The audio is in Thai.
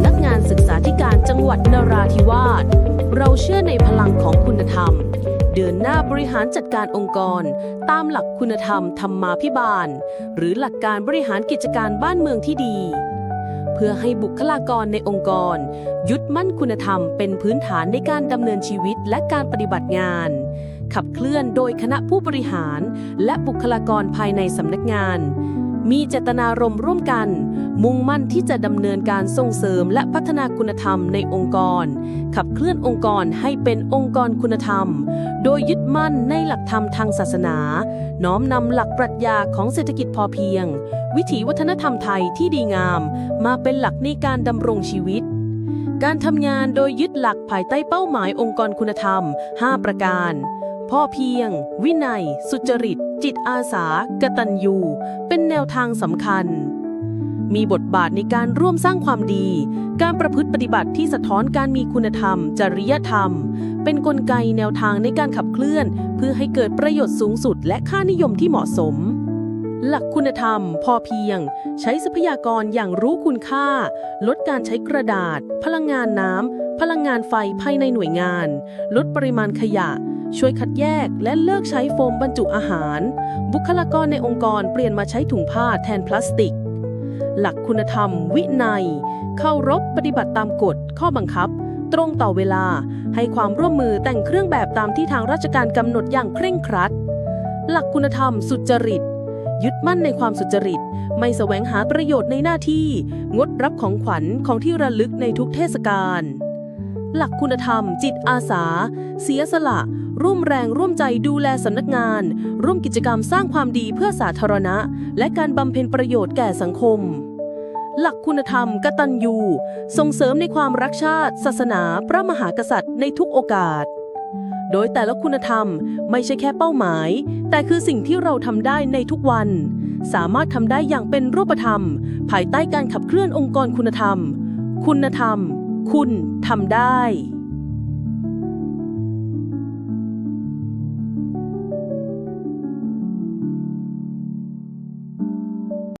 ำนักงานศึกษาธิการจังหวัดนราธิวาส เราเชื่อในพลังของคุณธรรม เดินหน้าบริหารจัดการองค์กร ตามหลักคุณธรรมธรรมาภิบาล หรือหลักการบริหารกิจการบ้านเมืองที่ดี เพื่อให้บุคลากรในองค์กร ยึดมั่นคุณธรรมเป็นพื้นฐานในการดำเนินชีวิตและการปฏิบัติงาน ขับเคลื่อนโดยคณะผู้บริหาร และบุคลากรภายในสำนักงาน มีเจตนารมณ์ร่วมกัน มุ่งมั่นที่จะดำเนินการส่งเสริมและพัฒนาคุณธรรมในองค์กร ขับเคลื่อนองค์กรให้เป็นองค์กรคุณธรรม โดยยึดมั่นในหลักธรรมทางศาสนา น้อมนำหลักปรัชญาของเศรษฐกิจพอเพียง วิถีวัฒนธรรมไทยที่ดีงาม มาเป็นหลักในการดำรงชีวิตการทำงานโดยยึดหลักภายใต้เป้าหมายองค์กรคุณธรรม 5 ประการ พ่อเพียง วินัย สุจริต จิตอาสากตัญญูเป็นแนวทางสำคัญ มีบทบาทในการร่วมสร้างความดี การประพฤติปฏิบัติที่สะท้อนการมีคุณธรรม จริยธรรม เป็นนกลไกแนวทางในการขับเคลื่อน เพื่อให้เกิดประโยชน์สูงสุด และค่านิยมที่เหมาะสมหลักคุณธรรม พอเพียง ใช้ทรัพยากรอย่างรู้คุณค่า ลดการใช้กระดาษ พลังงานน้ำ พลังงานไฟภายในหน่วยงาน ลดปริมาณขยะ ช่วยคัดแยกและเลิกใช้โฟมบรรจุอาหาร บุคลากรในองค์กรเปลี่ยนมาใช้ถุงผ้าแทนพลาสติก หลักคุณธรรม วินัย เข้ารบปฏิบัติตามกฎ ข้อบังคับ ตรงต่อเวลา ให้ความร่วมมือแต่งเครื่องแบบตามที่ทางราชการกำหนดอย่างเคร่งครัด หลักคุณธรรมสุจริต ยึดมั่นในความสุจริต ไม่แสวงหาประโยชน์ในหน้าที่ งดรับของขวัญของที่ระลึกในทุกเทศกาล หลักคุณธรรม จิตอาสา เสียสละ ร่วมแรงร่วมใจดูแลสำนักงาน ร่วมกิจกรรมสร้างความดีเพื่อสาธารณะ และการบำเพ็ญประโยชน์แก่สังคม หลักคุณธรรม กตัญญู ส่งเสริมในความรักชาติ ศาสนา พระมหากษัตริย์ในทุกโอกาส โดยแต่ละคุณธรรมไม่ใช่แค่เป้าหมาย แต่คือสิ่งที่เราทำได้ในทุกวัน สามารถทำได้อย่างเป็นรูปธรรม ภายใต้การขับเคลื่อนองค์กรคุณธรรม คุณธรรม คุณทำได้